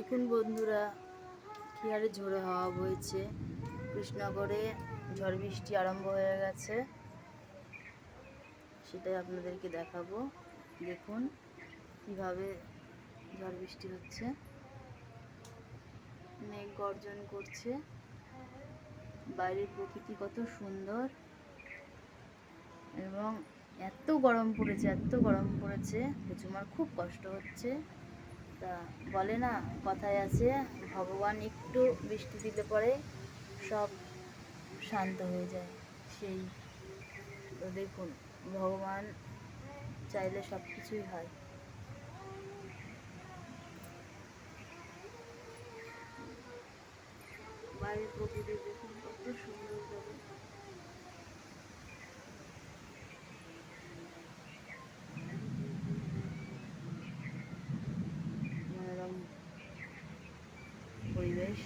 দেখুন বন্ধুরা, কি হারে ঝোড়ো হাওয়া বইছে। কৃষ্ণনগরে ঝড় বৃষ্টি আরম্ভ হয়ে গেছে। সেটাই আপনাদেরকে দেখাবো। দেখুন কীভাবে ঝড় বৃষ্টি হচ্ছে। মেঘ গর্জন করছে। বাইরের প্রকৃতি কত সুন্দর। এবং এত গরম পড়েছে, এত গরম পড়েছে। প্রচুমার খুব কষ্ট হচ্ছে। তা বলে না, কথায় আছে, ভগবান একটু বৃষ্টি দিতে পরে সব শান্ত হয়ে যায়। সেই তো দেখুন, ভগবান চাইলে সব কিছুই হয়। বাইরের প্রকৃতি দেখুন কত সুন্দর। পরিবেশ